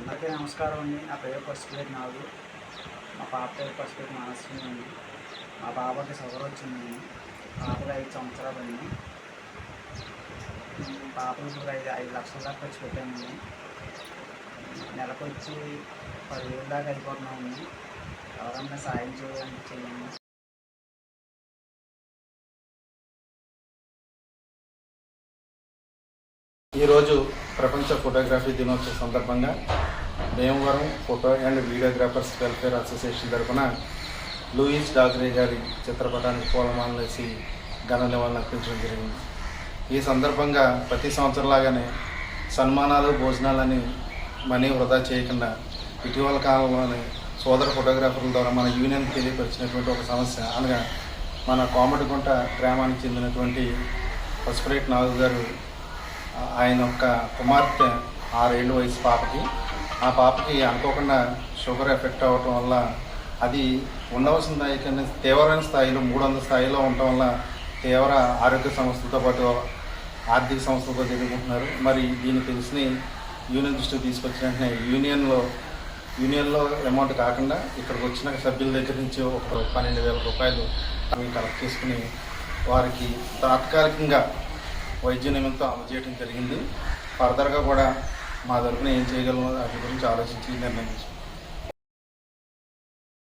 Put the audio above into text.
అందరికీ నమస్కారం అండి. నా పేరు పసుపులేటి నాగు. మా పాప పేరు ఫస్ట్ పేరు మానసింగ్ అండి. మా బాబాకి షుగర్ వచ్చిందండి. పాపకి ఐదు సంవత్సరాలు అండి. పాపకి ఇప్పుడు ఐదు ఐదు లక్షల దాకా ఖర్చు పెట్టామండి. నెలకు వచ్చి పదివేలు దాకా అయిపోతున్నామండి. ఎవరన్నా సాయం చేయాలంటే చేయండి. ఈరోజు ప్రపంచ ఫోటోగ్రఫీ దినోత్సవ సందర్భంగా Bhimavaram photo and videographers welfare association తరఫున లూయిస్ డాగ్రే గారి చిత్రపటానికి పూలమాలలు వేసి ఘన నివాళులు అర్పించడం జరిగింది. ఈ సందర్భంగా ప్రతి సంవత్సరంలాగానే సన్మానాలు భోజనాలని మనీ వృధా చేయకుండా ఇటీవల కాలంలోనే సోదర ఫోటోగ్రాఫర్ల ద్వారా మన యూనియన్ తెలియపరిచినటువంటి ఒక సమస్య. అనగా మన కోమటిగుంట గ్రామానికి చెందినటువంటి పసుపురేట్ నాగు గారు ఆయన యొక్క కుమార్తె ఆరేళ్ళు వయసు పాపకి. ఆ పాపకి అనుకోకుండా షుగర్ ఎఫెక్ట్ అవ్వటం వల్ల అది ఉండవలసిన స్థాయి కన్నా తీవ్రమైన స్థాయిలో మూడు వందల స్థాయిలో ఉండటం వల్ల తీవ్ర ఆరోగ్య సమస్యలతో పాటు ఆర్థిక సమస్యలతో ఎదుర్కొంటున్నారు. మరి దీన్ని తెలిసి యూనియన్ దృష్టికి తీసుకొచ్చిన వెంటనే యూనియన్లో యూనియన్లో అమౌంట్ కాకుండా ఇక్కడికి వచ్చిన సభ్యుల దగ్గర నుంచి ఒక పన్నెండు వేల రూపాయలు అవి కలెక్ట్ చేసుకుని వారికి తాత్కాలికంగా వైద్య నిమిత్తం చేయడం జరిగింది. ఫర్దర్గా కూడా మా తరఫున ఏం చేయగలమో దాని గురించి ఆలోచించి నిర్ణయించుకుంటాం